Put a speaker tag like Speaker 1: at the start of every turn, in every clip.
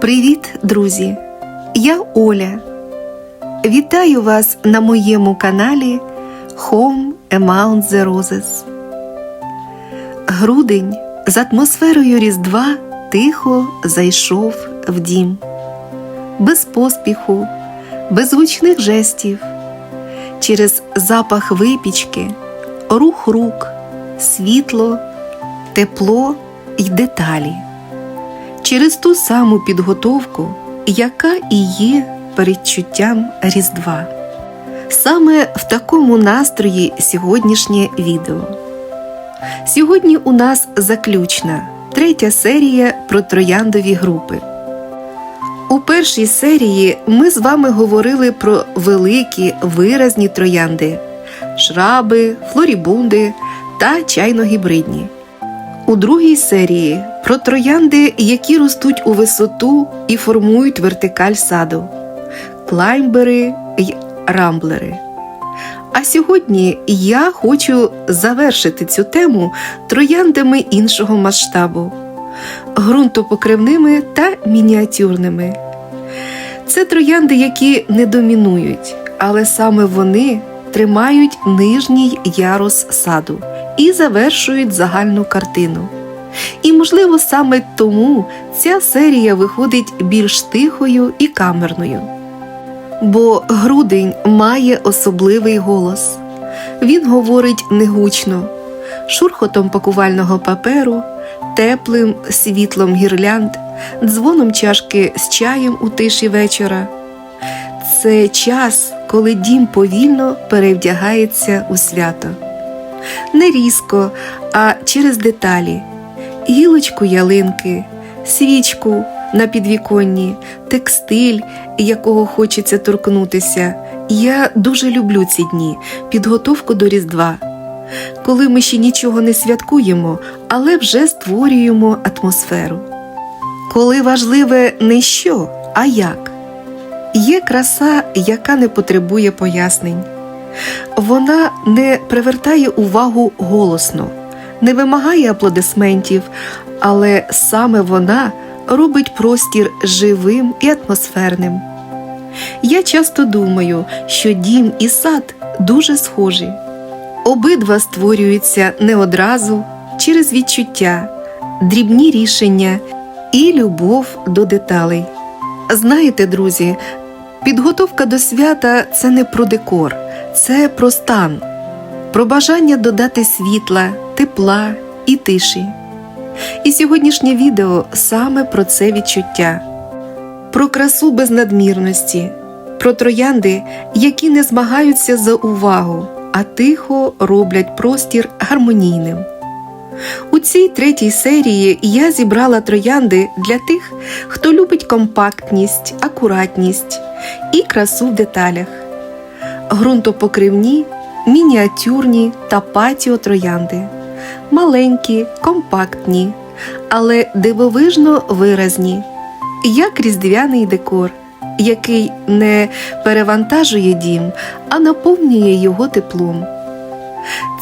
Speaker 1: Привіт, друзі! Я Оля. Вітаю вас на моєму каналі Home Amount the Roses. Грудень з атмосферою Різдва тихо зайшов в дім. Без поспіху, без гучних жестів, через запах випічки, рух рук, світло, тепло й деталі через ту саму підготовку, яка і є передчуттям Різдва. Саме в такому настрої сьогоднішнє відео. Сьогодні у нас заключна третя серія про трояндові групи. У першій серії ми з вами говорили про великі виразні троянди, шраби, флорібунди та чайно-гібридні. У другій серії про троянди, які ростуть у висоту і формують вертикаль саду, клаймбери й рамблери. А сьогодні я хочу завершити цю тему трояндами іншого масштабу, ґрунтопокривними та мініатюрними. Це троянди, які не домінують, але саме вони тримають нижній ярус саду і завершують загальну картину. І, можливо, саме тому ця серія виходить більш тихою і камерною. Бо грудень має особливий голос. Він говорить негучно, шурхотом пакувального паперу, теплим світлом гірлянд, дзвоном чашки з чаєм у тиші вечора. Це час, коли дім повільно перевдягається у свято. Не різко, а через деталі гілочку ялинки, свічку на підвіконні, текстиль, якого хочеться торкнутися. Я дуже люблю ці дні, підготовку до Різдва, коли ми ще нічого не святкуємо, але вже створюємо атмосферу. Коли важливе не що, а як. Є краса, яка не потребує пояснень. Вона не привертає увагу голосно, не вимагає аплодисментів, але саме вона робить простір живим і атмосферним. Я часто думаю, що дім і сад дуже схожі. Обидва створюються не одразу через відчуття, дрібні рішення і любов до деталей. Знаєте, друзі, підготовка до свята це не про декор, це про стан, про бажання додати світла, тепла і тиші. І сьогоднішнє відео саме про це відчуття, про красу без надмірності, про троянди, які не змагаються за увагу, а тихо роблять простір гармонійним. У цій третій серії я зібрала троянди для тих, хто любить компактність, акуратність і красу в деталях, ґрунтопокривні, мініатюрні та патіо троянди, маленькі, компактні, але дивовижно виразні, як різдвяний декор, який не перевантажує дім, а наповнює його теплом.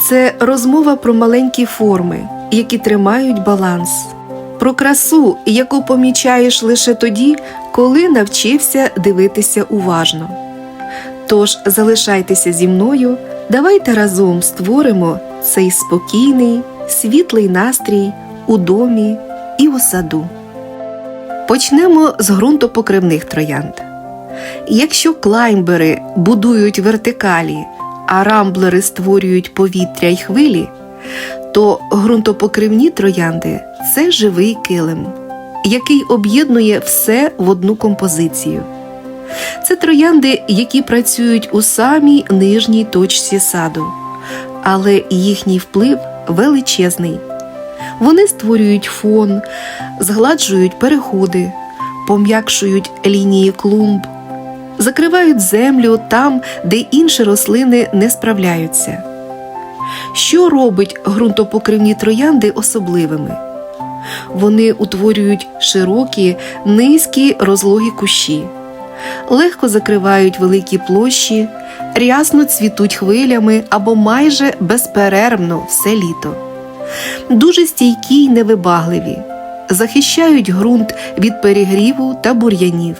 Speaker 1: Це розмова про маленькі форми, які тримають баланс, про красу, яку помічаєш лише тоді, коли навчився дивитися уважно. Тож залишайтеся зі мною, давайте разом створимо цей спокійний, світлий настрій у домі і у саду. Почнемо з ґрунтопокривних троянд. Якщо клаймбери будують вертикалі, а рамблери створюють повітря й хвилі, то ґрунтопокривні троянди це живий килим, який об'єднує все в одну композицію. Це троянди, які працюють у самій нижній точці саду, але їхній вплив величезний. Вони створюють фон, згладжують переходи, пом'якшують лінії клумб, закривають землю там, де інші рослини не справляються. Що робить ґрунтопокривні троянди особливими? Вони утворюють широкі, низькі розлогі кущі, легко закривають великі площі, рясно цвітуть хвилями або майже безперервно все літо. Дуже стійкі й невибагливі, захищають ґрунт від перегріву та бур'янів.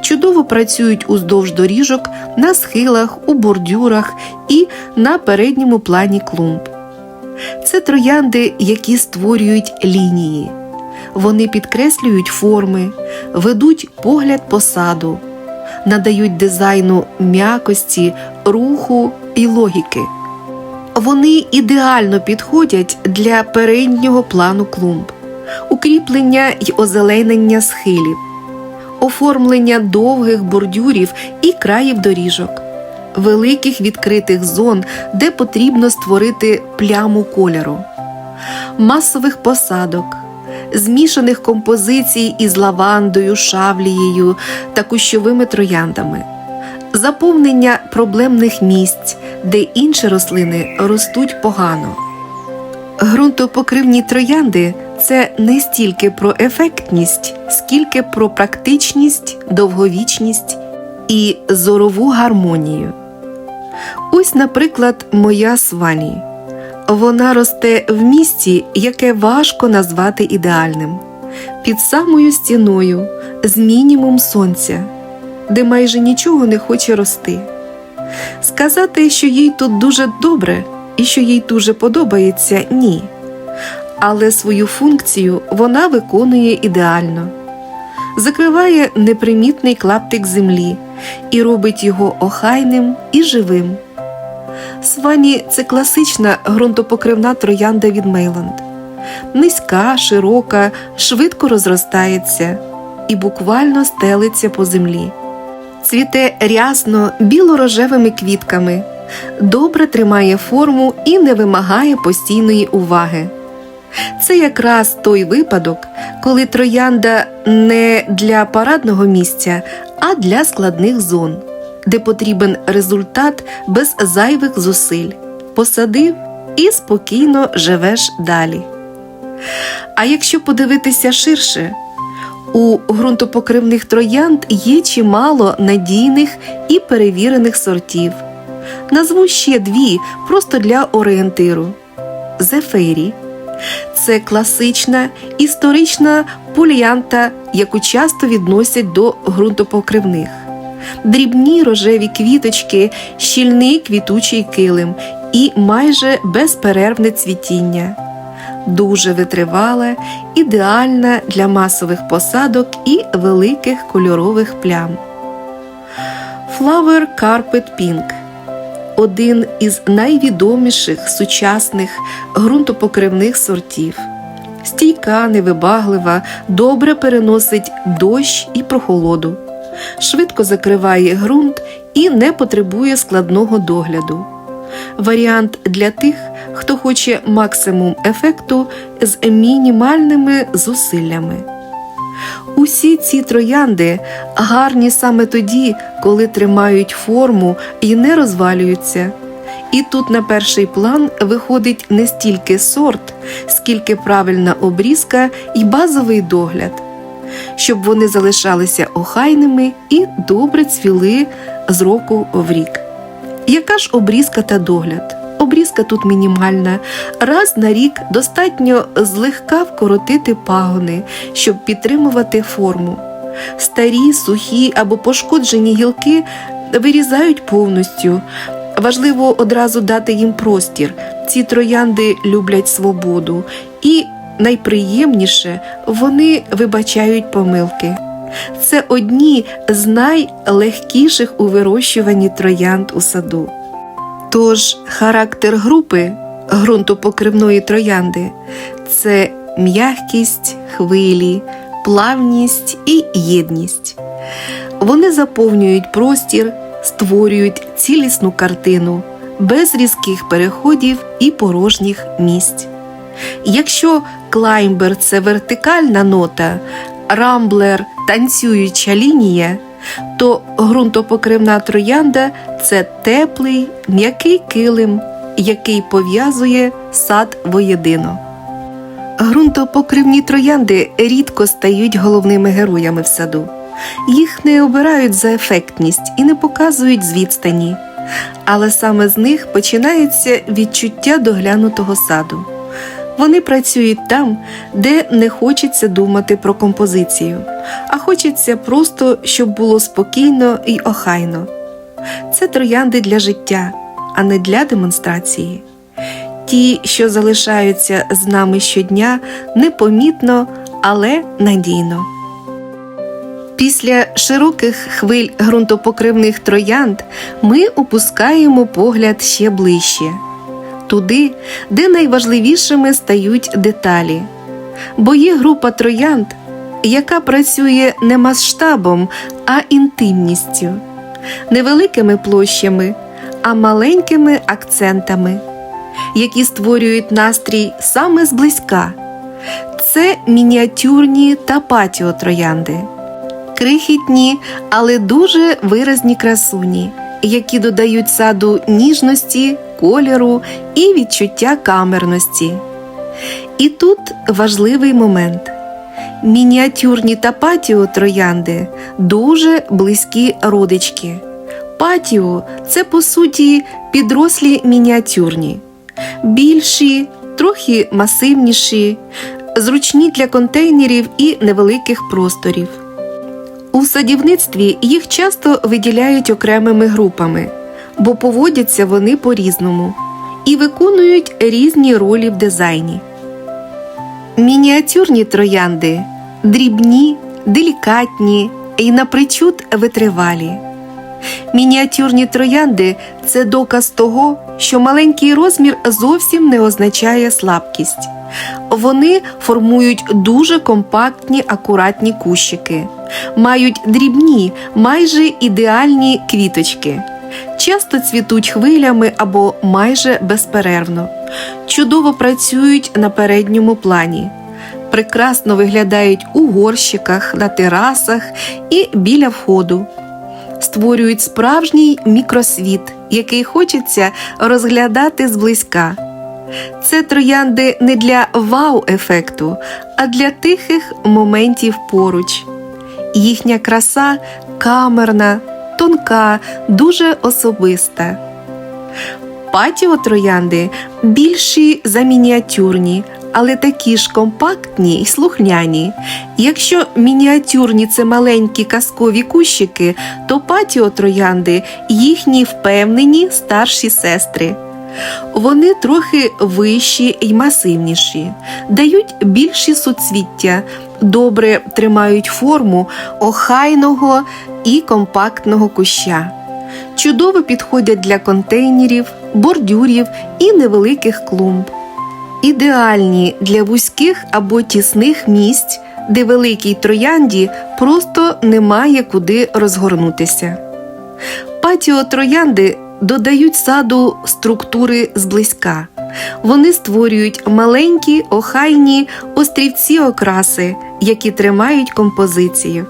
Speaker 1: Чудово працюють уздовж доріжок, на схилах, у бордюрах і на передньому плані клумб. Це троянди, які створюють лінії. Вони підкреслюють форми, ведуть погляд по саду, надають дизайну м'якості, руху і логіки. Вони ідеально підходять для переднього плану клумб, укріплення й озеленення схилів, оформлення довгих бордюрів і країв доріжок, великих відкритих зон, де потрібно створити пляму кольору, масових посадок, змішаних композицій із лавандою, шавлією та кущовими трояндами заповнення проблемних місць, де інші рослини ростуть погано. Ґрунтопокривні троянди це не стільки про ефектність, скільки про практичність, довговічність і зорову гармонію. Ось, наприклад, моя свані. Вона росте в місці, яке важко назвати ідеальним, під самою стіною, з мінімум сонця де майже нічого не хоче рости. Сказати, що їй тут дуже добре і що їй дуже подобається, ні. Але свою функцію вона виконує ідеально, закриває непримітний клаптик землі і робить його охайним і живим. Свані це класична ґрунтопокривна троянда від Мейланд. Низька, широка, швидко розростається і буквально стелиться по землі цвіте рясно біло-рожевими квітками, добре тримає форму і не вимагає постійної уваги. Це якраз той випадок, коли троянда не для парадного місця, а для складних зон, де потрібен результат без зайвих зусиль. Посадив і спокійно живеш далі. А якщо подивитися ширше, у ґрунтопокривних троянд є чимало надійних і перевірених сортів. Назву ще дві просто для орієнтиру: Зефері це класична історична поліанта, яку часто відносять до ґрунтопокривних, дрібні рожеві квіточки, щільний квітучий килим і майже безперервне цвітіння дуже витривала, ідеальна для масових посадок і великих кольорових плям. Flower Carpet Pink один із найвідоміших сучасних ґрунтопокривних сортів. Стійка, невибаглива, добре переносить дощ і прохолоду, швидко закриває ґрунт і не потребує складного догляду. Варіант для тих, хто хоче максимум ефекту з мінімальними зусиллями. Усі ці троянди гарні саме тоді, коли тримають форму і не розвалюються. І тут на перший план виходить не стільки сорт, скільки правильна обрізка і базовий догляд, щоб вони залишалися охайними і добре цвіли з року в рік. Яка ж обрізка та догляд? Обрізка тут мінімальна. Раз на рік достатньо злегка вкоротити пагони, щоб підтримувати форму. Старі, сухі або пошкоджені гілки вирізають повністю. Важливо одразу дати їм простір. Ці троянди люблять свободу, і найприємніше вони вибачають помилки. Це одні з найлегкіших у вирощуванні троянд у саду. Тож характер групи ґрунтопокривної троянди це м'якість хвилі, плавність і єдність. Вони заповнюють простір, створюють цілісну картину без різких переходів і порожніх місць. Якщо клаймбер це вертикальна нота, рамблер танцююча лінія то ґрунтопокривна троянда це теплий, м'який килим, який пов'язує сад воєдино. Ґрунтопокривні троянди рідко стають головними героями в саду. Їх не обирають за ефектність і не показують з відстані, але саме з них починається відчуття доглянутого саду. Вони працюють там, де не хочеться думати про композицію, а хочеться просто, щоб було спокійно і охайно. Це троянди для життя, а не для демонстрації. Ті, що залишаються з нами щодня, непомітно, але надійно. Після широких хвиль ґрунтопокривних троянд ми опускаємо погляд ще ближче туди, де найважливішими стають деталі. Бо є група троянд, яка працює не масштабом, а інтимністю, невеликими площами, а маленькими акцентами, які створюють настрій саме зблизька. Це мініатюрні та патіо троянди, крихітні, але дуже виразні красуні, які додають саду ніжності, кольору і відчуття камерності. І тут важливий момент. Мініатюрні та патіо троянди дуже близькі родички. Патіо це по суті підрослі мініатюрні, більші, трохи масивніші, зручні для контейнерів і невеликих просторів. У садівництві їх часто виділяють окремими групами, бо поводяться вони по-різному і виконують різні ролі в дизайні. Мініатюрні троянди дрібні, делікатні і напричуд витривалі. Мініатюрні троянди це доказ того, що маленький розмір зовсім не означає слабкість. Вони формують дуже компактні акуратні кущики, мають дрібні, майже ідеальні квіточки, часто цвітуть хвилями або майже безперервно, чудово працюють на передньому плані, прекрасно виглядають у горщиках, на терасах і біля входу. Створюють справжній мікросвіт, який хочеться розглядати зблизька. Це троянди не для вау-ефекту, а для тихих моментів поруч. Їхня краса камерна, тонка, дуже особиста. Патіо троянди більші за мініатюрні, але такі ж компактні й слухняні. Якщо мініатюрні це маленькі казкові кущики, то патіо троянди їхні впевнені старші сестри. Вони трохи вищі й масивніші, дають більші суцвіття, добре тримають форму охайного і компактного куща. Чудово підходять для контейнерів, бордюрів і невеликих клумб. Ідеальні для вузьких або тісних місць, де великій троянді просто немає куди розгорнутися. Патіо троянди додають саду структури зблизька. Вони створюють маленькі охайні острівці окраси, які тримають композицію.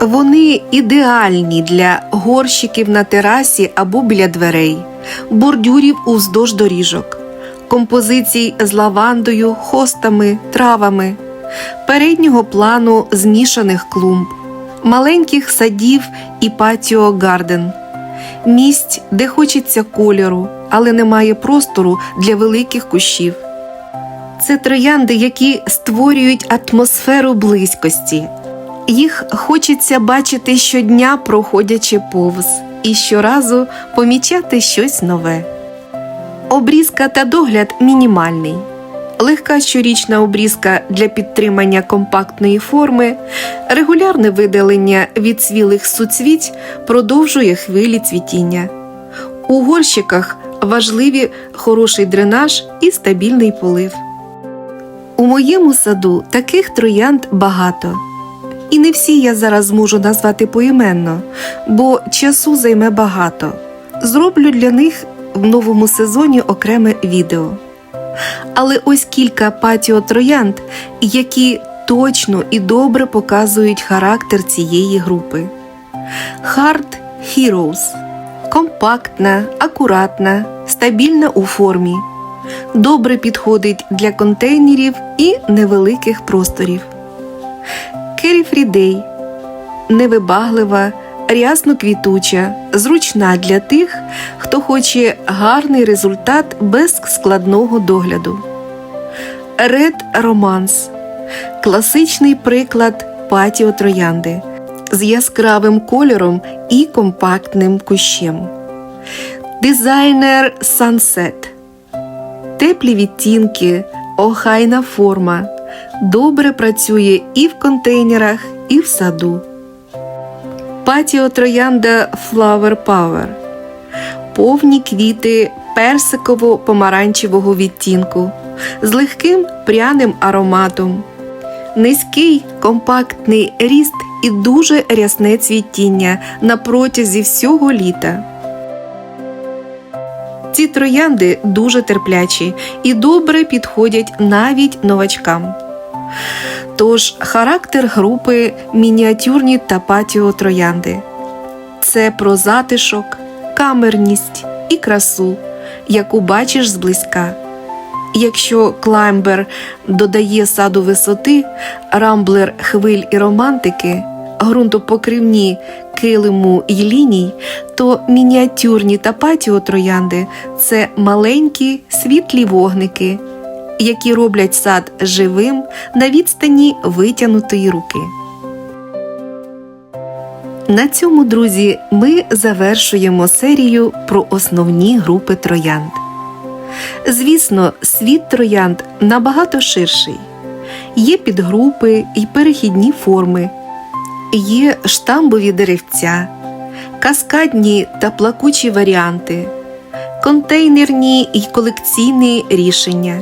Speaker 1: Вони ідеальні для горщиків на терасі або біля дверей, бордюрів уздовж доріжок, композицій з лавандою, хостами, травами, переднього плану змішаних клумб, маленьких садів і патіо гарден, місць, де хочеться кольору, але немає простору для великих кущів. Це троянди, які створюють атмосферу близькості. Їх хочеться бачити щодня, проходячи повз, і щоразу помічати щось нове. Обрізка та догляд мінімальний. Легка щорічна обрізка для підтримання компактної форми, регулярне видалення від свілих суцвіть продовжує хвилі цвітіння. У горщиках важливі хороший дренаж і стабільний полив. У моєму саду таких троянд багато. І не всі я зараз зможу назвати поіменно, бо часу займе багато. Зроблю для них в новому сезоні окреме відео. Але ось кілька патіо троянд, які точно і добре показують характер цієї групи. Hard Heroes компактна, акуратна, стабільна у формі, добре підходить для контейнерів і невеликих просторів. Кері Фрідей невибаглива, рясно квітуча, зручна для тих, хто хоче гарний результат без складного догляду. Ред Романс класичний приклад патіо троянди з яскравим кольором і компактним кущем. Дизайнер Sunset теплі відтінки, охайна форма, добре працює і в контейнерах, і в саду. Патіо троянда Flower Power повні квіти персиково-помаранчевого відтінку з легким пряним ароматом. Низький компактний ріст і дуже рясне цвітіння на протязі всього літа. Ці троянди дуже терплячі і добре підходять навіть новачкам. Тож характер групи мініатюрні та патіо троянди це про затишок, камерність і красу, яку бачиш зблизька. Якщо клаймбер додає саду висоти, рамблер хвиль і романтики, ґрунтопокривні килиму й ліній, то мініатюрні та патіо троянди це маленькі світлі вогники, які роблять сад живим на відстані витягнутої руки. На цьому, друзі, ми завершуємо серію про основні групи троянд. Звісно, світ троянд набагато ширший. Є підгрупи і перехідні форми, є штамбові деревця, каскадні та плакучі варіанти, контейнерні і колекційні рішення.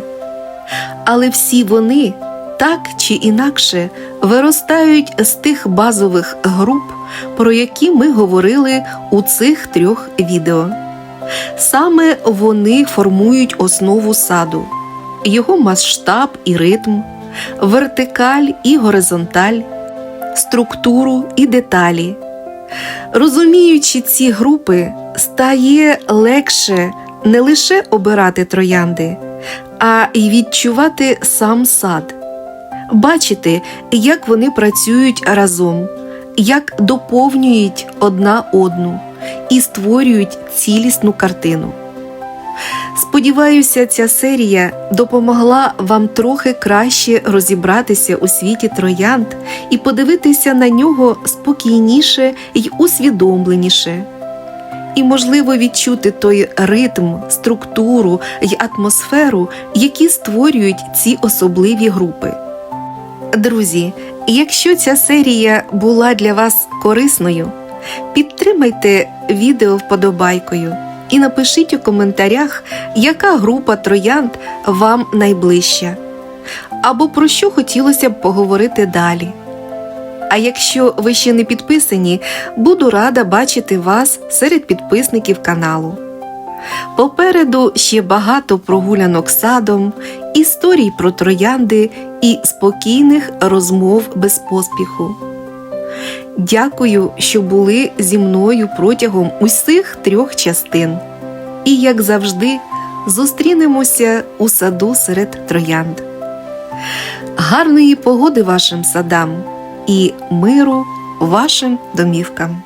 Speaker 1: Але всі вони так чи інакше виростають з тих базових груп, про які ми говорили у цих трьох відео. Саме вони формують основу саду, його масштаб і ритм, вертикаль і горизонталь, структуру і деталі. Розуміючи ці групи, стає легше не лише обирати троянди, а й відчувати сам сад, бачити, як вони працюють разом, як доповнюють одна одну і створюють цілісну картину. Сподіваюся, ця серія допомогла вам трохи краще розібратися у світі троянд і подивитися на нього спокійніше й усвідомленіше. І, можливо, відчути той ритм, структуру й атмосферу, які створюють ці особливі групи. Друзі, якщо ця серія була для вас корисною, підтримайте відео вподобайкою і напишіть у коментарях, яка група троянд вам найближча, або про що хотілося б поговорити далі. А якщо ви ще не підписані, буду рада бачити вас серед підписників каналу. Попереду ще багато прогулянок садом, історій про троянди і спокійних розмов без поспіху. Дякую, що були зі мною протягом усіх трьох частин. І, як завжди, зустрінемося у саду серед троянд. Гарної погоди вашим садам і миру вашим домівкам.